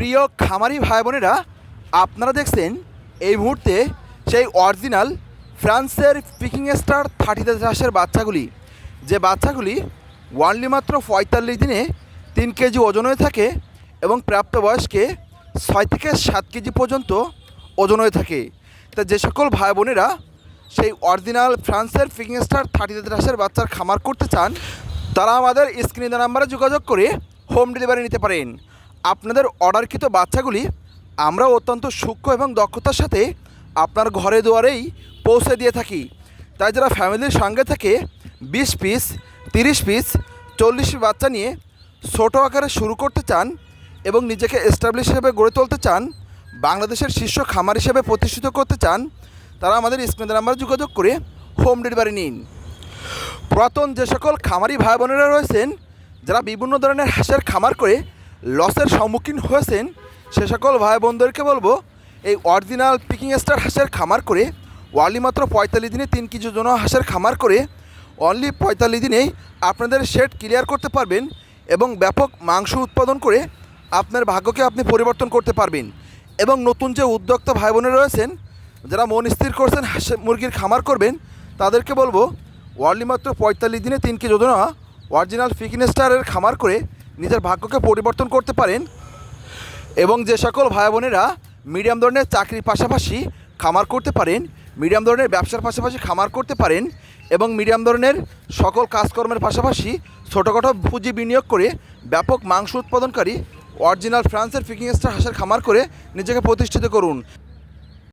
প্রিয় খামারি ভাই বোনেরা আপনারা দেখছেন এই মুহূর্তে সেই অরিজিনাল ফ্রান্সের পিকিং স্টার থার্টিতে চাষের বাচ্চাগুলি। যে বাচ্চাগুলি ওয়ানলি মাত্র পঁয়তাল্লিশ দিনে তিন কেজি ওজন হয়ে থাকে এবং প্রাপ্তবয়স্কে ছয় থেকে সাত কেজি পর্যন্ত ওজন হয়ে থাকে। তা যে সকল ভাই বোনেরা সেই অরিজিনাল ফ্রান্সের পিকিং স্টার থার্টিতে চাষের বাচ্চার খামার করতে চান, তারা আমাদের স্ক্রিনে নাম্বারে যোগাযোগ করে হোম ডেলিভারি নিতে পারেন। আপনাদের অর্ডারকৃত বাচ্চাগুলি আমরা অত্যন্ত সূক্ষ্ম এবং দক্ষতার সাথে আপনার ঘরে দুয়ারেই পৌঁছে দিয়ে থাকি। তাই যারা ফ্যামিলির সঙ্গে থেকে বিশ পিস, তিরিশ পিস, চল্লিশ বাচ্চা নিয়ে ছোটো আকারে শুরু করতে চান এবং নিজেকে এস্টাবলিশ হিসেবে গড়ে তুলতে চান, বাংলাদেশের শীর্ষ খামার হিসেবে প্রতিষ্ঠিত করতে চান, তারা আমাদের স্ক্রিনের নাম্বারে যোগাযোগ করে হোম ডেলিভারি নিন। পুরাতন যে সকল খামারি ভাই বোনেরা রয়েছেন, যারা বিভিন্ন ধরনের হাঁসের খামার করে লসের সম্মুখীন হয়েছেন সে সকল ভাই বোনদেরকে বলব, এই অরিজিনাল পিকিং স্টার হাঁসের খামার করে ওয়ানলি মাত্র পঁয়তাল্লিশ দিনে তিন কেজি জন হাঁসের খামার করে অনলি পঁয়তাল্লিশ দিনেই আপনাদের শেড ক্লিয়ার করতে পারবেন এবং ব্যাপক মাংস উৎপাদন করে আপনার ভাগ্যকে আপনি পরিবর্তন করতে পারবেন। এবং নতুন যে উদ্যোক্তা ভাই বোনেরা রয়েছেন, যারা মন স্থির করছেন হাঁসের মুরগির খামার করবেন, তাদেরকে বলব ওয়ানলি মাত্র পঁয়তাল্লিশ দিনে তিন কেজি ওজনা অরিজিনাল ফিকিন স্টারের খামার করে নিজের ভাগ্যকে পরিবর্তন করতে পারেন এবং যে সকল ভাই বোনেরা মিডিয়াম ধরনের চাকরির পাশাপাশি খামার করতে পারেন, মিডিয়াম ধরনের ব্যবসার পাশাপাশি খামার করতে পারেন এবং মিডিয়াম ধরনের সকল কাজকর্মের পাশাপাশি ছোটোখাটো পুঁজি বিনিয়োগ করে ব্যাপক মাংস উৎপাদনকারী অরিজিনাল ফ্রান্সের ফিকিং স্টার হাঁসের খামার করে নিজেকে প্রতিষ্ঠিত করুন।